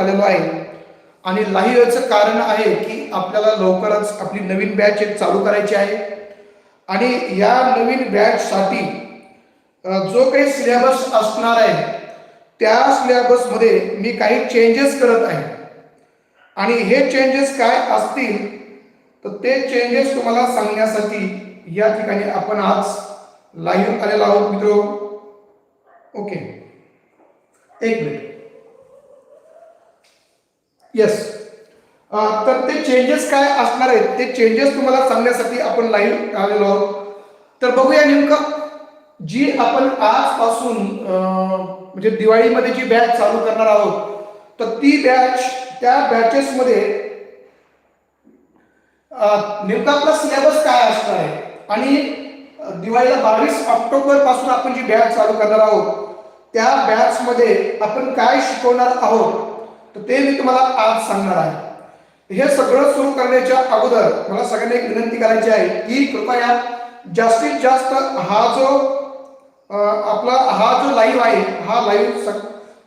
आलेलो आहे. आणि लाईव्ह याचं कारण आहे की आपल्याला लवकरच आपली नवीन बॅच एक चालू करायची आहे. आणि या नवीन बॅचसाठी जो काही सिलेबस असणार आहे त्या सिलेबसमध्ये मी काही चेंजेस करत आहे. आणि हे चेंजेस काय असतील तर ते चेंजेस तुम्हाला सांगण्यासाठी या ठिकाणी आपण आज लाईव्ह आलेलो आहोत मित्र. ओके. एक मिनिट येस तर ते चेंजेस काय असणार आहेत? ते चेंजेस तुम्हाला सांगण्यासाठी आपण लाईव्ह आलेलो आहोत. तर बघूया नेमकं जी आपण आजपासून म्हणजे दिवाळीमध्ये जी बॅच चालू करणार आहोत तर ती बॅच त्या बॅचेसमध्ये नेमका आपला सिलेबस काय असणार आहे? आणि दिवाळीला बावीस ऑक्टोबरपासून आपण जी बॅच चालू करणार आहोत त्या बॅचमध्ये आपण काय शिकवणार आहोत? तर ते मी तुम्हाला आज सांगणार आहे. हे सगळं सुरू करण्याच्या अगोदर मला सगळ्यांना एक विनंती करायची आहे की कृपया जास्तीत जास्त हा जो आपला हा जो लाईव्ह आहे हा लाईव्ह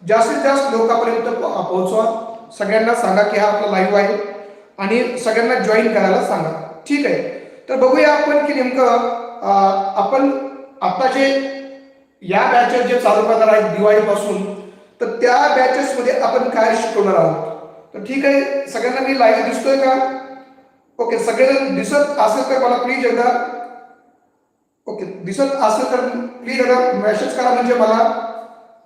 जास्तीत जास्त लोकांपर्यंत पोहोचवा. सगळ्यांना सांगा की हा आपला लाईव्ह आहे आणि सगळ्यांना जॉईन करायला सांगा. ठीक आहे? तर बघूया आपण की नेमकं आपण आता जे या बॅचेस जे चालू करणार आहेत दिवाळीपासून तर त्या बॅचेसमध्ये आपण काय शिकवणार आहोत? तर ठीक आहे सगळ्यांना मी लाईव्ह दिसतोय का? ओके सगळेजण दिसत असेल तर मला प्लीज एकदा ओके दिसत असेल तर प्लीज एकदा मेसेज करा म्हणजे मला.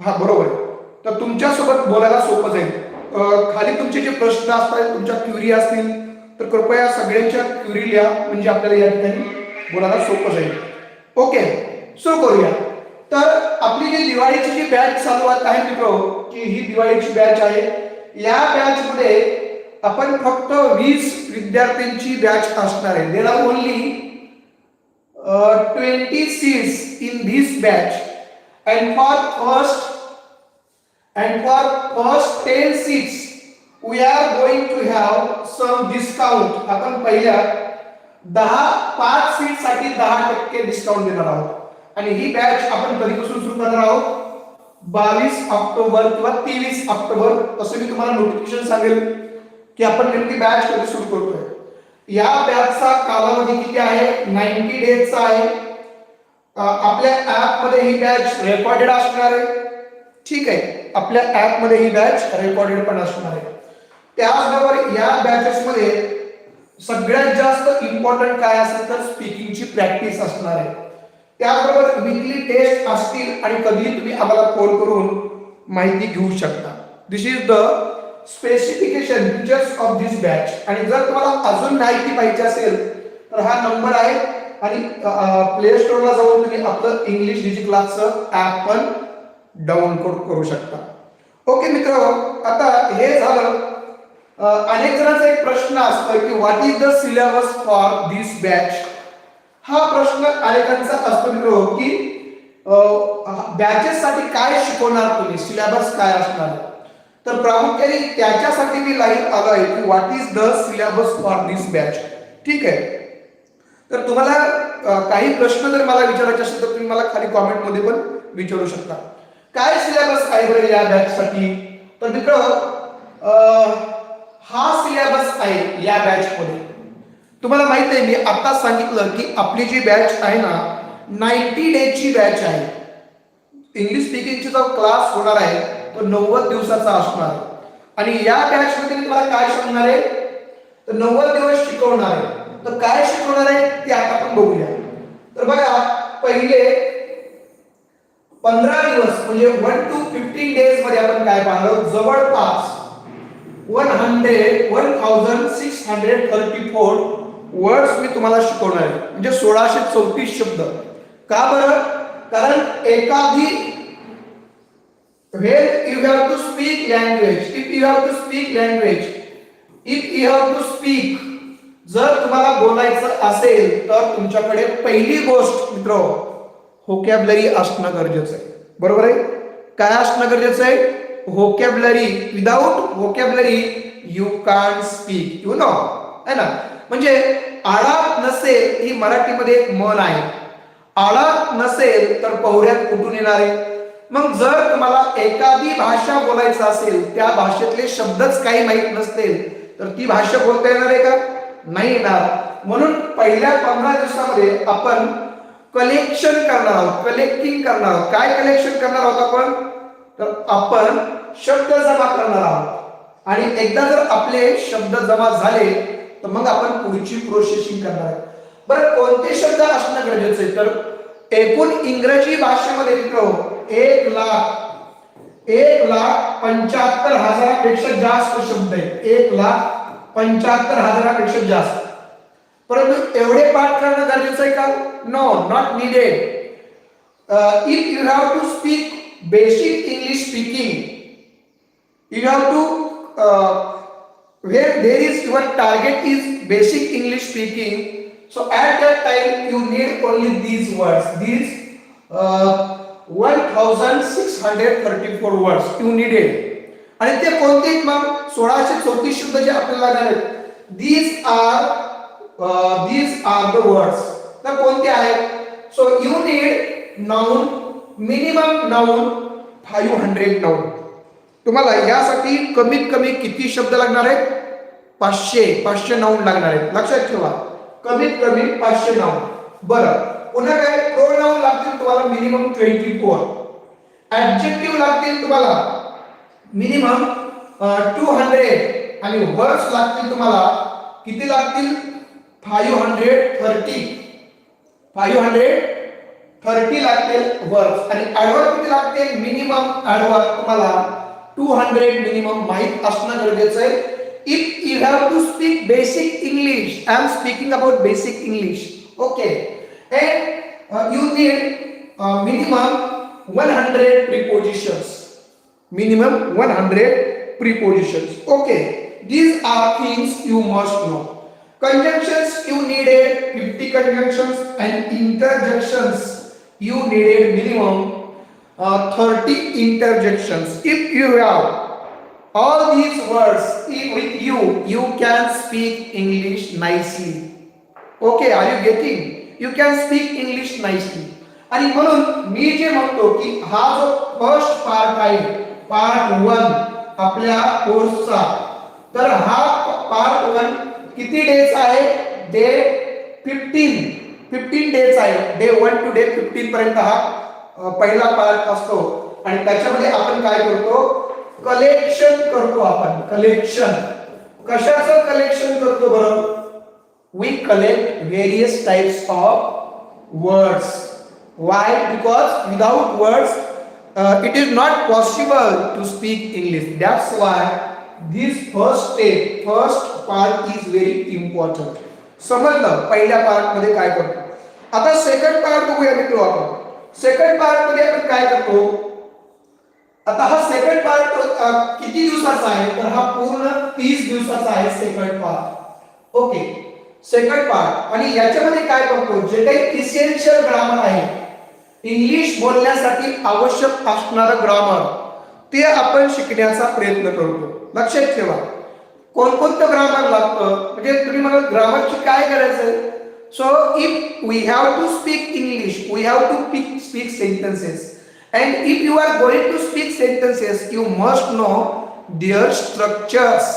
हा बरोबर. आहे तर तुमच्यासोबत बोलायला सोपं जाईल. खाली तुमचे जे प्रश्न असतात तुमच्या क्युरी असतील तर कृपया सगळ्यांच्या क्युरी लिहा म्हणजे आपल्याला या ठिकाणी बोलायला सोपं जाईल. ओके सुरू करूया. तर आपली जी दिवाळीची जी बॅच चालू आहे मित्रो की ही दिवाळीची बॅच आहे या बॅच मध्ये आपण फक्त वीस विद्यार्थ्यांची बॅच असणार आहे. There are only twenty seats in this batch and for first and for first ten seats we are going to have some discount आपण पहिल्या दहा पाच सीटसाठी दहा टक्के डिस्काउंट देणार आहोत. आणि ही बॅच आपण कधीपासून सुरू करणार आहोत? बावीस ऑक्टोबर किंवा तेवीस ऑक्टोबर. असं मी तुम्हाला नोटिफिकेशन सांगेल की आपण नेमकी बॅच कधी सुरू करतोय. या बॅचचा कालावधी किती आहे? नाईन्टी डेजचा आहे. आपल्या ऍपमध्ये ही बॅच रेकॉर्डेड असणार आहे. ठीक आहे. आपल्या ऍपमध्ये ही बॅच रेकॉर्डेड पण असणार आहे. त्याचबरोबर या बॅचेसमध्ये सगळ्यात जास्त इम्पॉर्टंट काय असेल तर स्पीकिंगची प्रॅक्टिस असणार आहे. त्याचबरोबर विकली टेस्ट असतील आणि कधीही तुम्ही आम्हाला कॉल करून माहिती घेऊ शकता. This is the specification features of this batch आणि जर तुम्हाला अजून माहिती पाहिजे असेल तर हा नंबर आहे. आणि प्ले स्टोरला जाऊन तुम्ही आपलं इंग्लिश डिजी क्लासचं ऍप पण डाउनलोड करू शकता. ओके मित्र आता हे झालं. अनेक जणांचा एक प्रश्न असतो की what is the syllabus for this batch हा प्रश्न अनेकांचा असतो मित्र हो की बॅचेस साठी काय शिकवणार तुम्ही? सिलेबस काय असणार? तर प्रामुख्याने त्याच्यासाठी मी लाईव्ह आलो आहे की what is the syllabus for this batch ठीक आहे? तर तुम्हाला काही प्रश्न जर मला विचारायचे असेल तर तुम्ही मला खाली कॉमेंटमध्ये पण विचारू शकता. काय सिलेबस आहे बरं या बॅच साठी? तर मित्र हा सिलेबस आहे या बॅच मध्ये. तुम्हाला माहीत आहे मी आता सांगितलं की आपली जी बॅच आहे ना नाईन्टी डेजची बॅच आहे. इंग्लिश स्पीकिंगची जो क्लास होणार आहे तो नव्वद दिवसाचा असणार आणि या बॅच मध्ये तुम्हाला काय शिकवणार आहे? तर नव्वद दिवस शिकवणार आहे. तर काय शिकवणार आहे ते आता आपण बघूया. तर बघा पहिले पंधरा दिवस म्हणजे वन टू फिफ्टीन डेजमध्ये आपण काय पाहणार जवळपास one hundred one thousand six hundred thirty four words मी तुम्हाला शिकवणार आहे. म्हणजे सोळाशे चौतीस शब्द. का बरं? कारण एखादी when you have to speak language if you have to speak language if you have to speak जर तुम्हाला बोलायचं असेल तर तुमच्याकडे पहिली गोष्ट मित्र होकॅबलरी असणं गरजेचं आहे. बरोबर आहे? काय असणं गरजेचं आहे? Vocabulary without vocabulary you can speak you know है ना? म्हणजे आळा नसेल ही मराठीमध्ये एक मन आहे. आळा नसेल तर पौऱ्यात कुठून येणार आहे? मग जर तुम्हाला एखादी भाषा बोलायचं असेल त्या भाषेतले शब्दच काही माहीत नसतील तर ती भाषा बोलता येणार आहे का? नाही येणार. म्हणून पहिल्या पंधरा दिवसामध्ये आपण कलेक्शन करणार आहोत कलेक्टिंग करणार आहोत. काय कलेक्शन करणार आहोत आपण? तर आपण शब्द जमा करणार आहोत. आणि एकदा जर आपले शब्द जमा झाले तर मग आपण पुढची प्रोसेसिंग करणार आहे. बरं कोणते शब्द असणं गरजेचं आहे? तर एकूण इंग्रजी भाषेमध्ये मित्र एक लाख. एक लाख पंच्याहत्तर हजारापेक्षा जास्त शब्द आहेत. एक लाख पंच्याहत्तर हजारापेक्षा जास्त. परंतु एवढे पाठ करणं गरजेचं आहे का? No not needed if you have to speak basic English speaking you have to where there is your target is basic english speaking. So at that time you need only these words. These uh, 1634 words you needed. आणि ते कोणते आहेत मग सोळाशे चौतीस शब्द जे आपल्याला लागणार आहेत. These are these are the words तर कोणते आहेत? So you need noun minimum noun five hundred noun तुम्हाला यासाठी कमीत कमी किती शब्द लागणार आहेत? पाचशे पाचशे नाऊन लागणार आहेत. लक्षात ठेवा. कमीत कमी पाचशे नाऊन बरं. पुन्हा काय? प्रोनाऊन लागतील तुम्हाला? मिनिमम ट्वेंटी फोर ऍडजेक्टिव्ह लागतील तुम्हाला. मिनिमम टू हंड्रेड आणि वर्ड्स लागतील तुम्हाला. किती लागतील? Five hundred thirty five hundred thirty लागतील वर्ड्स आणि ऍडवर्ड किती लागतील? मिनिमम ऍडवर्ड तुम्हाला टू हंड्रेड मिनिमम माहीत असणं गरजेचं आहे. if you have to speak basic English, I am speaking about basic English. Okay. And uh, you need uh, minimum 100 prepositions. Minimum 100 prepositions. Okay. These are things you must know. Conjunctions, you needed 50 conjunctions and interjections, you needed minimum uh, 30 interjections. If you have all these words with you you can speak english nicely. Okay are you getting? You can speak English nicely. आणि म्हणून मी जे म्हणतो की हा जो first part आहे part one आपल्या कोर्सचा तर हा पार्ट वन किती डेज आहे? डे फिफ्टीन फिफ्टीन डेज आहे. Day one two day fifteen पर्यंत हा पहिला पार्ट असतो. आणि त्याच्यामध्ये आपण काय करतो? कलेक्शन करतो आपण. कलेक्शन. कशाचं कलेक्शन करतो बरं? We collect various types of words why because without words it is not possible to speak English that's why this first step first part is very important समजलं? पहिल्या पार्टमध्ये काय करतो? आता सेकंड पार्ट बघूया मित्र आपण. सेकंड पार्टमध्ये आपण काय करतो? आता हा सेकंड पार्ट किती दिवसाचा आहे? तर हा पूर्ण तीस दिवसाचा आहे second part okay second part आणि याच्यामध्ये काय करतो जे काही इसेन्शियल ग्रामर आहे इंग्लिश बोलण्यासाठी आवश्यक असणारं ग्रामर ते आपण शिकण्याचा प्रयत्न करतो. लक्षात ठेवा. कोणकोणतं ग्रामर लागतं? म्हणजे तुम्ही मला ग्रामरची काय करायचं so if we have to speak English we have to speak sentences and if you are going to speak sentences, you must know their structures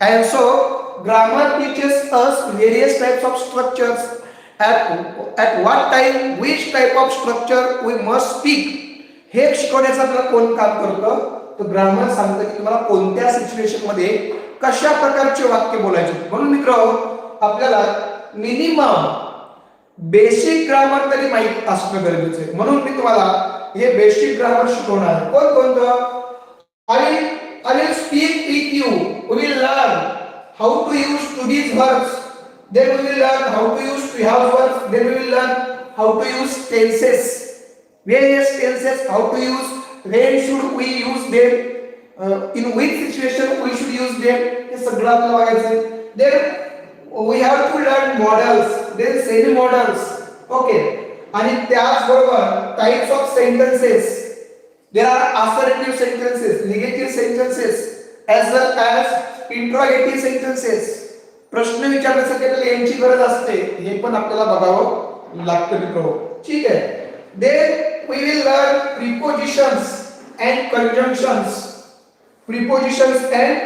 And so, grammar teaches us various types of structures. At, at what time, which type of structure we must speak. हे शिकवण्याचं आपल्याला कोण काम करतं तर grammar सांगतं की तुम्हाला कोणत्या सिच्युएशनमध्ये कशा प्रकारचे वाक्य बोलायचे म्हणून मित्र आपल्याला मिनिमम बेसिक ग्रामर तरी माहीत असणं गरजेचं आहे म्हणून मी तुम्हाला हे बेसिक ग्रामर शिकवणार आहे कोण कोणतं I will, I will speak with you. We will learn how to use to these verbs. Then we will learn how to use to have verbs. Then we will learn how to use tenses. Various tenses, how to use, when should we use them, uh, in which situation we should use them. हे सगळं आपल्याला बघायचं Then we have to learn models. Then semi models. Okay. आणि त्याच बरोबर types of sentences there are assertive sentences negative sentences as well as interrogative sentences प्रश्न विचारण्यासाठी आपल्याला यांची गरज असते. हे पण आपल्याला बघावं लागतं मित्रो. ठीक आहे. Then we will learn prepositions and conjunctions prepositions and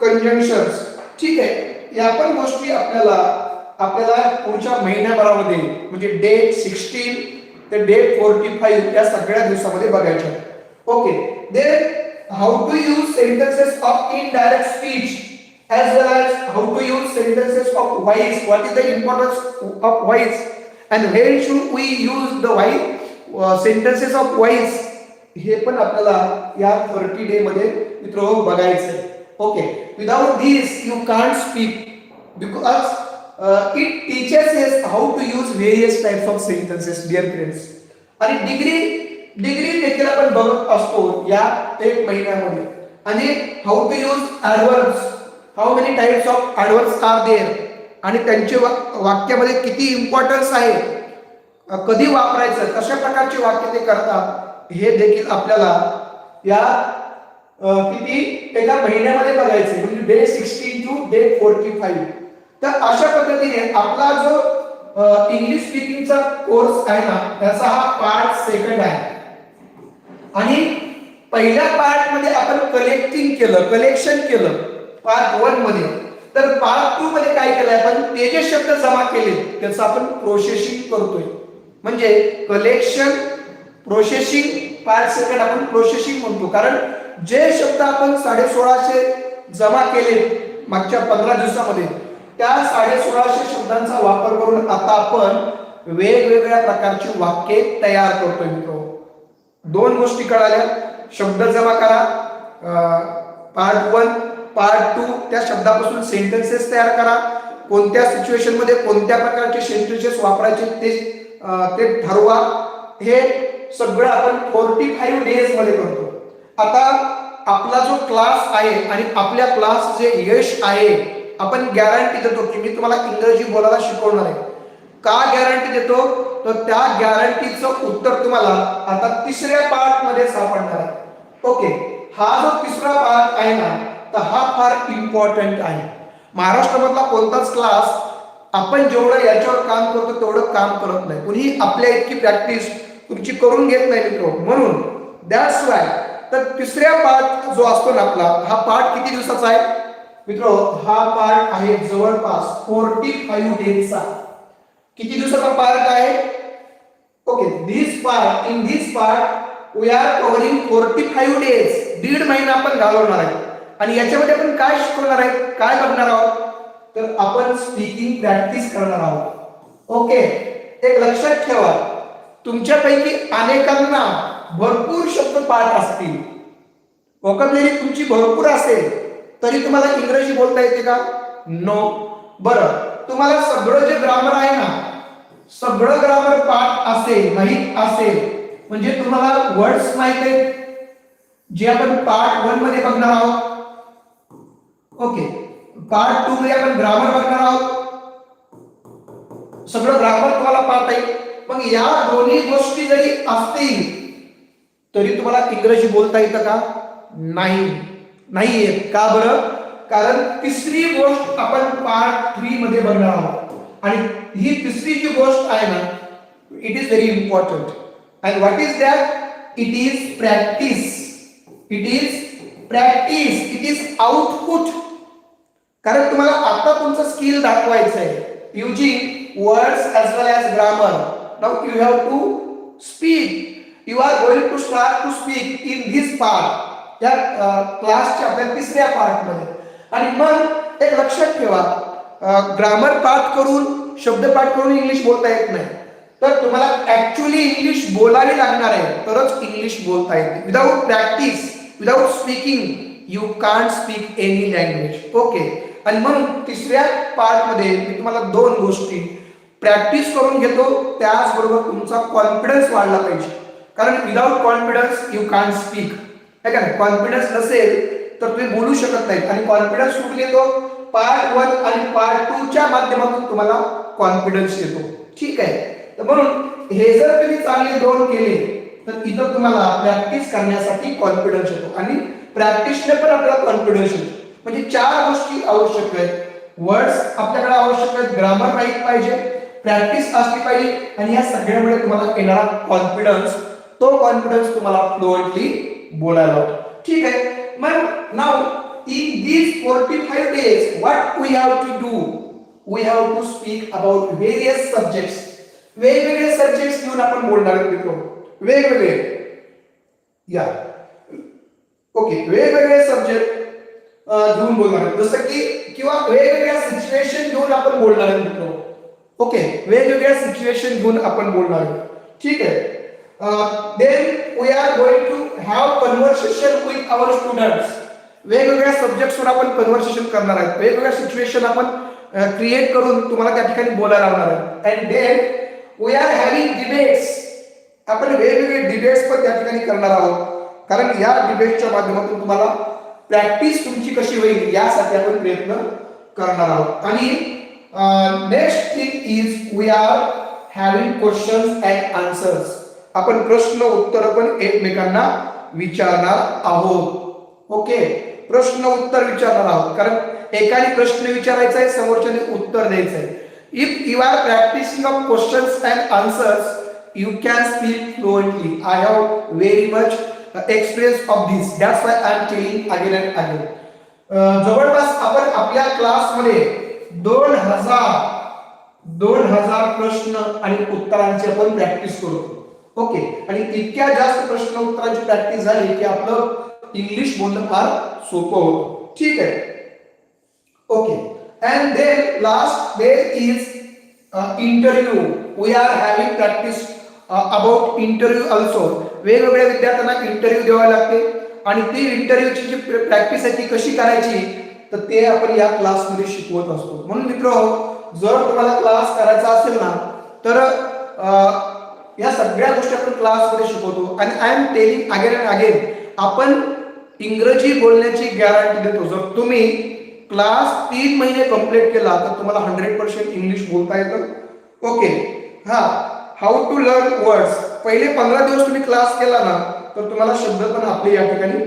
conjunctions ठीक आहे. या पण गोष्टी आपल्याला आपल्याला पुढच्या महिन्याभरामध्ये म्हणजे डेट सिक्स्टीन ते डेट फोर्टी फाईव्ह या सगळ्या दिवसामध्ये बघायच्या okay then how to use sentences of indirect speech as well as how to use sentences of voice what is the importance of voice and when should we use the voice uh, sentences of हे पण आपल्याला या thirty day मध्ये मित्र बघायचं okay without this you can't speak because it teachers us how to use various types of sentences dear friends आणि degree degree देखील आपण बघत असतो या एक महिन्यामध्ये. आणि how to use adverbs how many types of adverbs are there आणि त्यांचे वाक्यामध्ये किती इम्पॉर्टन्स आहे? कधी वापरायचं? कशा प्रकारचे वाक्य ते करतात? हे देखील आपल्याला या किती एका महिन्यामध्ये बघायचे. म्हणजे day sixteen to day forty five तर अशा पद्धतीने आपला जो इंग्लिश स्पीकिंगचा कोर्स आहे ना त्याचा हा पार्ट सेकंड आहे. आणि पहिल्या पार्टमध्ये आपण कलेक्टिंग केलं कलेक्शन केलं पार्ट वनमध्ये. तर पार्ट टू मध्ये काय केलंय आपण? ते जे शब्द जमा केले त्याचं आपण प्रोसेसिंग करतोय. म्हणजे कलेक्शन प्रोसेसिंग पार्ट सेकंड आपण प्रोसेसिंग म्हणतो. कारण जे शब्द आपण साडे सोळाशे जमा केले मागच्या पंधरा दिवसामध्ये त्या साडे सोळाशे शब्दांचा वापर करून आता आपण वेगवेगळ्या प्रकारची वाक्ये तयार करतोय मित्र. दोन गोष्टी कळाल्या. शब्द जमा करा. पार्ट वन पार्ट टू त्या शब्दापासून सेंटेन्सेस तयार करा. कोणत्या सिच्युएशनमध्ये कोणत्या प्रकारचे सेंटेन्सेस वापरायचे ते ते ठरवा. हे सगळं आपण फोर्टी फाईव्ह डेजमध्ये करतो. आता आपला जो क्लास आहे आणि आपल्या क्लास जे यश आहे आपण गॅरंटी देतो की मी तुम्हाला इंग्रजी बोलायला शिकवणार आहे. का गॅरंटी देतो? तर त्या गॅरंटीचं उत्तर तुम्हाला आता तिसऱ्या पार्टमध्ये सापडणार आहे. ओके हा जो तिसरा पार्ट आहे ना तर हा फार इम्पॉर्टंट आहे. महाराष्ट्रामधला कोणताच क्लास आपण जेवढं याच्यावर काम करतो तेवढं काम करत नाही. कुणी आपल्या इतकी प्रॅक्टिस तुमची करून घेत नाही मित्र. म्हणून दॅट्स वाय तर तिसऱ्या पार्ट जो असतो ना आपला हा पार्ट किती दिवसाचा आहे? मित्र हा पार्ट आहे जवळपास फोर्टी फाईव्ह डेजचा किती दिवसाचा पार्ट आहे? Okay this part in this part we are covering forty five days दीड महिना आपण घालवणार आहे. आणि याच्यामध्ये आपण काय शिकवणार आहे? काय करणार आहोत? तर आपण स्पीकिंग प्रॅक्टिस करणार आहोत. ओके एक लक्षात ठेवा. तुमच्यापैकी अनेकांना भरपूर शब्द पाठ असतील. वोकॅब्युलरी तुमची भरपूर असेल. तरी तुम्हाला इंग्रजी बोलता येते का? नो बरं तुम्हाला सगळं जे ग्रामर आहे ना सगळं ग्रामर पाठ असेल माहीत असेल म्हणजे तुम्हाला वर्ड्स माहीत आहेत जे आपण पार्ट वनमध्ये बघणार आहोत. ओके पार्ट टू मध्ये आपण ग्रामर बघणार आहोत. सगळं ग्रामर तुम्हाला पाहता येईल. मग या दोन्ही गोष्टी जरी असतील तरी तुम्हाला इंग्रजी बोलता येतं का? नाही. नाहीये. का बरं? कारण तिसरी गोष्ट आपण पार्ट थ्री मध्ये बघणार आहोत. आणि ही तिसरी जी गोष्ट आहे ना it is very important and what is that it is practice it is practice it is output कारण तुम्हाला आता तुमचं स्किल दाखवायचं आहे using words as well as grammar now you have to speak you are going to start to speak in this part या क्लासच्या आपल्या तिसऱ्या पार्टमध्ये. आणि मग एक लक्षात ठेवा ग्रामर पाठ करून शब्द पाठ करून इंग्लिश बोलता येत नाही. तर तुम्हाला ऍक्च्युली इंग्लिश बोलावी लागणार आहे तरच इंग्लिश बोलता येते. Without practice without speaking you can't speak any language okay आणि मग तिसऱ्या पार्टमध्ये मी तुम्हाला दोन गोष्टी. प्रॅक्टिस करून घेतो त्याचबरोबर तुमचा कॉन्फिडन्स वाढला पाहिजे. कारण without confidence you can't speak आहे का नाही? कॉन्फिडन्स नसेल तर तुम्ही बोलू शकत नाही आणि कॉन्फिडन्स कुठून येतो? पार्ट वन आणि पार्ट टू च्या माध्यमातून तुम्हाला कॉन्फिडन्स येतो. ठीक आहे? तर म्हणून हे जर तुम्ही चांगले दोन केले तर इथं तुम्हाला प्रॅक्टिस करण्यासाठी कॉन्फिडन्स येतो. आणि प्रॅक्टिसने पण आपल्याला कॉन्फिडन्स येतो. म्हणजे चार गोष्टी आवश्यक आहेत. वर्ड्स आपल्याकडे आवश्यक आहेत. ग्रामर माहीत पाहिजे. प्रॅक्टिस असली पाहिजे. आणि या सगळ्यामुळे तुम्हाला येणारा कॉन्फिडन्स तो कॉन्फिडन्स तुम्हाला फ्लुएंटली बोलायला होतो. ठीक आहे. मग now in forty five days what we have to do we have to speak about various subjects वेगवेगळे सब्जेक्ट्स घेऊन आपण बोलणार आहोत मित्र वेगवेगळे. या. ओके वेगवेगळे सब्जेक्ट घेऊन बोलणार आहोत. जसं की, किंवा वेगवेगळ्या सिच्युएशन घेऊन आपण बोलणार आहोत मित्र ओके वेगवेगळ्या सिच्युएशन घेऊन आपण बोलणार आहोत. ठीक आहे. Uh, then we are going to have conversation with our students वेगवेगळ्या सब्जेक्ट्सवर आपण कन्व्हर्सेशन करणार आहोत. वेगवेगळ्या सिच्युएशन आपण uh, क्रिएट करून तुम्हाला त्या ठिकाणी बोलायला लावणार आहोत. And then we are having debates आपण वेगवेगळे डिबेट्स पण त्या ठिकाणी करणार आहोत. कारण या डिबेटच्या माध्यमातून तुम्हाला प्रॅक्टिस तुमची कशी होईल यासाठी आपण प्रयत्न करणार आहोत. आणि next thing is we are having questions and answers आपण प्रश्न उत्तर पण एकमेकांना विचारणार आहोत. ओके? प्रश्न उत्तर विचारणार आहोत. कारण एकाने प्रश्न विचारायचा आहे समोरच्याने उत्तर द्यायचं आहे if you are practicing of questions and answers you can speak fluently I have very much experience of of that's why I am telling again and again जवळपास आपण आपल्या क्लासमध्ये दोन हजार दोन हजार प्रश्न आणि उत्तरांची आपण प्रॅक्टिस करतो ओके. आणि इतक्या जास्त प्रश्न उत्तरांची प्रॅक्टिस झाली की आपलं इंग्लिश बोलणं फार सोपं होतं. ठीक आहे. Okay. And then last day is interview we are having practice about interview also वेगवेगळ्या विद्यार्थ्यांना इंटरव्ह्यू द्यावा लागते. आणि ती इंटरव्ह्यूची जी प्रॅक्टिस आहे ती कशी करायची? तर ते आपण या क्लासमध्ये शिकवत असतो. म्हणून मित्र जर तुम्हाला क्लास करायचा असेल ना तर uh, या सगळ्या गोष्टी आपण क्लासमध्ये शिकवतो. आणि I am telling again and again आपण इंग्रजी बोलण्याची गॅरंटी देतो. जर तुम्ही क्लास तीन महिने कंप्लीट केला तर तुम्हाला हंड्रेड पर्सेंट इंग्लिश बोलता येतं. ओके हा. हाऊ टू लर्न वर्ड्स पहिले पंधरा दिवस तुम्ही क्लास केला ना तर तुम्हाला शब्द पण आपले या ठिकाणी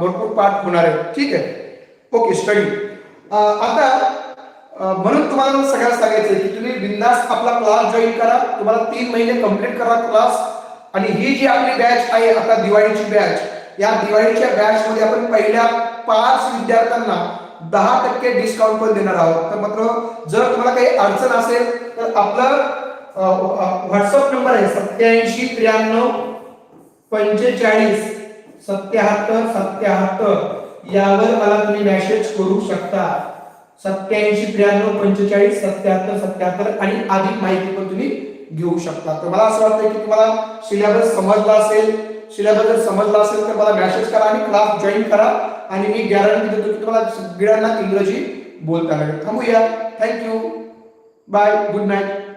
भरपूर पाठ होणार आहे ठीक आहे. ओके स्टडी आता म्हणून तुम्हाला सगळ्यात सांगायचं आहे की तुम्ही बिंदास आपला क्लास जॉईन करा. तुम्हाला तीन महिने कंप्लीट करा क्लास आणि ही जी आपली बॅच आहे आता दिवाळीची बॅच या दिवाळीच्या बॅच मध्ये आपण पहिल्या पाच विद्यार्थ्यांना दहा टक्के डिस्काउंट पण देणार आहोत. तर मात्र जर तुम्हाला काही अडचण असेल तर आपलं व्हॉट्सअप नंबर आहे सत्याऐंशी त्र्याण्णव पंचेचाळीस सत्याहत्तर सत्याहत्तर. यावर मला तुम्ही मेसेज करू शकता. सत्याऐंशी त्र्याण्णव पंचेचाळीस सत्याहत्तर सत्याहत्तर आणि अधिक माहिती पण तुम्ही घेऊ शकता. तर मला असं वाटतं की तुम्हाला सिलेबस समजला असेल सिलेबस जर समजला असेल तर मला मेसेज करा आणि क्लास जॉईन करा आणि मी गॅरंटी देतो की तुम्हाला सगळ्यांना इंग्रजी बोलता लागेल थांबूया. Thank you bye good night